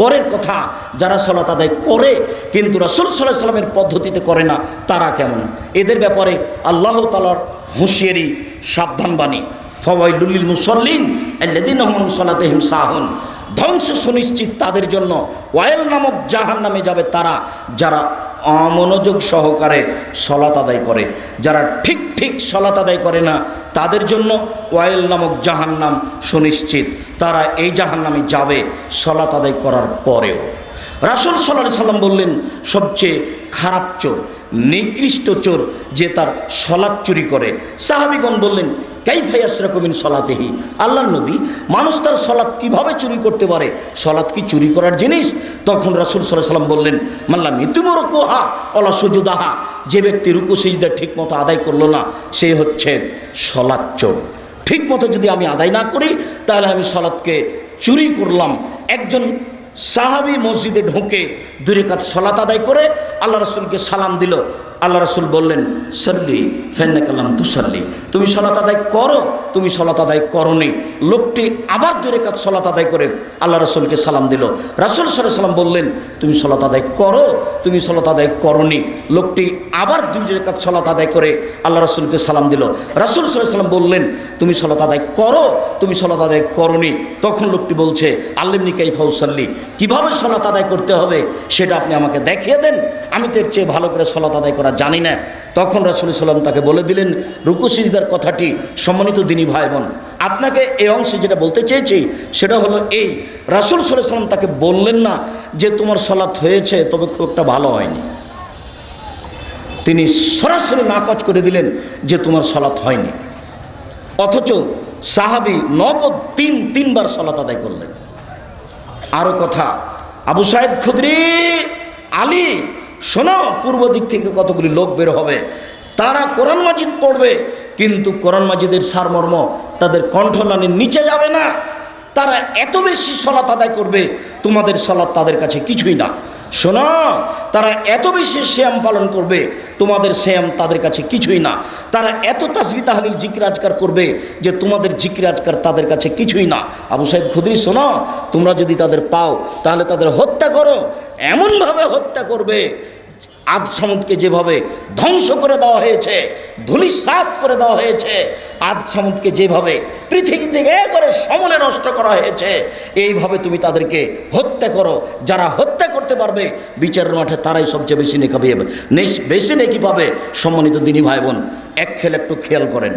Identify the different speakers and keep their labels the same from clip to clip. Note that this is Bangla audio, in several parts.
Speaker 1: পরের কথা যারা সলাত আদায় করে, কিন্তু রসুল সাল্লাহ সাল্লামের পদ্ধতিতে করে না, তারা কেমন? এদের ব্যাপারে আল্লাহ তালার হুঁশিয়ারি সাবধান বাণী ফওয়াইলুল মুসল্লিন আল্লাদিন রহমান সালাতেহিম হিমসাহন ধ্বংস সুনিশ্চিত তাদের জন্য। ওয়াইল নামক জাহান নামে যাবে তারা, যারা অমনোযোগ সহকারে সলাত আদায় করে। যারা ঠিক ঠিক সলাত আদায় করে না, তাদের জন্য ওয়াইল নামক জাহান্নাম সুনিশ্চিত। তারা এই জাহান্নামে যাবে সলাত আদায় করার পরেও। রাসুল সাল্লাহ সাল্লাম বললেন, সবচেয়ে খারাপ চোর নিকৃষ্ট চোর যে তার সলাৎ চুরি করে। সাহাবিগণ বললেন কাইফাইয়াসরকমিন সলাতেহি? আল্লাহ নবী, মানুষ তার সলাৎ কীভাবে চুরি করতে পারে? সলাৎ কি চুরি করার জিনিস? তখন রাসুল সাল্লাহ সাল্লাম বললেন মাল্লাম ইতুমর কোহা অলা সুজুদাহা। যে ব্যক্তি রুকু সিজদা ঠিক মতো আদায় করল না, সে হচ্ছে সলাৎ চোর। ঠিক মতো যদি আমি আদায় না করি, তাহলে আমি সলাৎকে চুরি করলাম। একজন সাহাবি মসজিদে ঢুকে দূরে কাত সলাত আদায় করে আল্লাহ রসুলকে সালাম দিল আল্লাহ রসুল বললেন সল্লি ফেন্নে কালাম তুসল্লি তুমি সলাত আদায় করো তুমি সলাত আদায় করনি লোকটি আবার দূরে কাত সলাত আদায় করে আল্লাহ রসুলকে সালাম দিল রাসুল সাল্লাহ সাল্লাম বললেন তুমি সলাত আদায় করো তুমি সলাত আদায় করনি লোকটি আবার দুই রেখাত সলাত আদায় করে আল্লাহ রসুলকে সালাম দিল রাসুল সাল্লাহ সাল্লাম বললেন তুমি সলাত আদায় করো তুমি সলাত আদায় করনি তখন লোকটি বলছে আল্লিমনি কাই ফাউসাল্লি কীভাবে সলাত আদায় করতে হবে সেটা আপনি আমাকে দেখিয়ে দেন। আমি তো এর চেয়ে ভালো করে সলাত আদায় করা জানি না। তখন রাসুল সাল্লাম তাকে বলে দিলেন, রুকু সিজদার কথাটি সম্মানিত দিনী ভাই বোন আপনাকে এই অংশে যেটা বলতে চেয়েছি, সেটা হলো এই, রাসুল সাল্লাহ সাল্লাম তাকে বললেন না যে তোমার সলাৎ হয়েছে, তবে খুব একটা ভালো হয়নি। তিনি সরাসরি নাকচ করে দিলেন যে তোমার সলাৎ হয়নি। অথচ সাহাবি নগদ তিন, তিনবার সলাত আদায় করলেন। আরও কথা আবু সাহেদ খুদরি, আলী, শোনো, পূর্ব দিক থেকে কতগুলি লোক বের হবে। তারা কোরআন মাজিদ পড়বে, কিন্তু কোরআন মাজিদের সারমর্ম তাদের কণ্ঠনানের নিচে যাবে না। তারা এত বেশি সলাত আদায় করবে, তোমাদের সলাৎ তাদের কাছে কিছুই না। শোনো, তারা এত বেশি শ্যাম পালন করবে, তোমাদের শ্যাম তাদের কাছে কিছুই না। তারা এত তাসবি তাহলিল জিকিরাজকার করবে যে তোমাদের জিকিরাজকার তাদের কাছে কিছুই না। আবু সাইদ খুদরি, শোনো, তোমরা যদি তাদের পাও, তাহলে তাদের হত্যা করো। এমনভাবে হত্যা করবে, আদ সামুদকে যেভাবে ধ্বংস করে দেওয়া হয়েছে ধুলিসাত করে দেওয়া হয়েছে, আদ সামুদকে যেভাবে পৃথিবী থেকে করে সমলে নষ্ট করা হয়েছে, এইভাবে তুমি তাদেরকে হত্যা করো। যারা হত্যা করতে পারবে? বিচারের মাঠে তারাই সবচেয়ে বেশি নেকি পাবে বেশি নেকি পাবে সম্মানিত দিনী ভাই বোন এক খেল একটু খেয়াল করেন।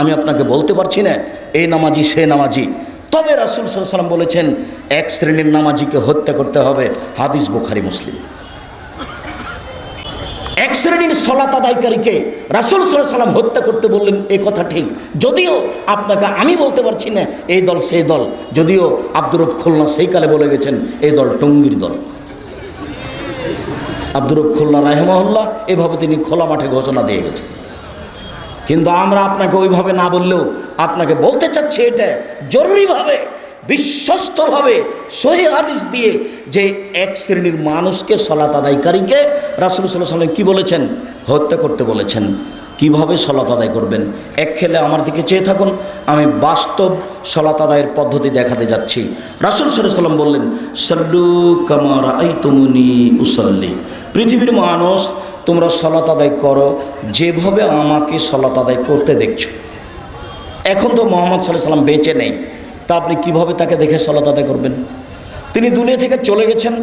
Speaker 1: আমি আপনাকে বলতে পারছি না এই নামাজি, সে নামাজি। তবে রাসুল সাল্লাম বলেছেন, এক শ্রেণির নামাজিকে হত্যা করতে হবে, হাদিস বুখারি, মুসলিম। এক শ্রেণির সলাত আদায়কারীকে রাসুল সাল্লাম হত্যা করতে বললেন এই কথা ঠিক। যদিও আপনাকে আমি বলতে পারছি না এই দল সেই দল। যদিও আব্দুর খুলনা সেই কালে বলে গেছেন এই দল টঙ্গির দল। আব্দুর রব খুলনা রাহেমহল্লা এভাবে তিনি খোলা মাঠে ঘোষণা দিয়ে গেছেন। কিন্তু আমরা আপনাকে ওইভাবে না বললেও আপনাকে বলতে চাচ্ছি এটা, জরুরিভাবে, বিশ্বস্তভাবে সহি হাদিস দিয়ে যে এক শ্রেণির মানুষকে সলাত আদায়কারীকে রাসুল সাল্লাহ সাল্লাম কী বলেছেন? হত্যা করতে বলেছেন। কীভাবে সলাত আদায় করবেন? এক খেলে আমার দিকে চেয়ে থাকুন, আমি বাস্তব সলাত আদায়ের পদ্ধতি দেখাতে যাচ্ছি। রাসুল সাল্লাম বললেন, সাল্লু কামার আই তুমুনি উসল্লি। পৃথিবীর মানুষ, তোমরা সলাত আদায় করো, যেভাবে আমাকে সলাত আদায় করতে দেখছ। এখন তো মোহাম্মদ সাল্লাহ সাল্লাম বেঁচে নেই, তা আপনি কীভাবে তাকে দেখে সলাত আদায় করবেন? তিনি দুনিয়া থেকে চলে গেছেন,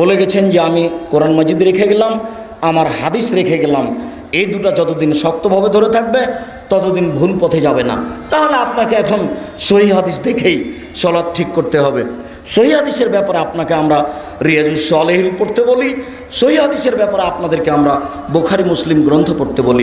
Speaker 1: বলে গেছেন যে আমি কোরআন মাজিদ রেখে গেলাম, আমার হাদিস রেখে গেলাম। এই দুটো যতদিন শক্তভাবে ধরে থাকবে, ততদিন ভুল পথে যাবে না। তাহলে আপনাকে এখন সহি হাদিস দেখেই সলাৎ ঠিক করতে হবে। সহিদিসের ব্যাপারে আপনাকে আমরা রিয়াজুস সলেহীন পড়তে বলি। সহিদিসের ব্যাপারে আপনাদেরকে আমরা বোখারি মুসলিম গ্রন্থ পড়তে বলি।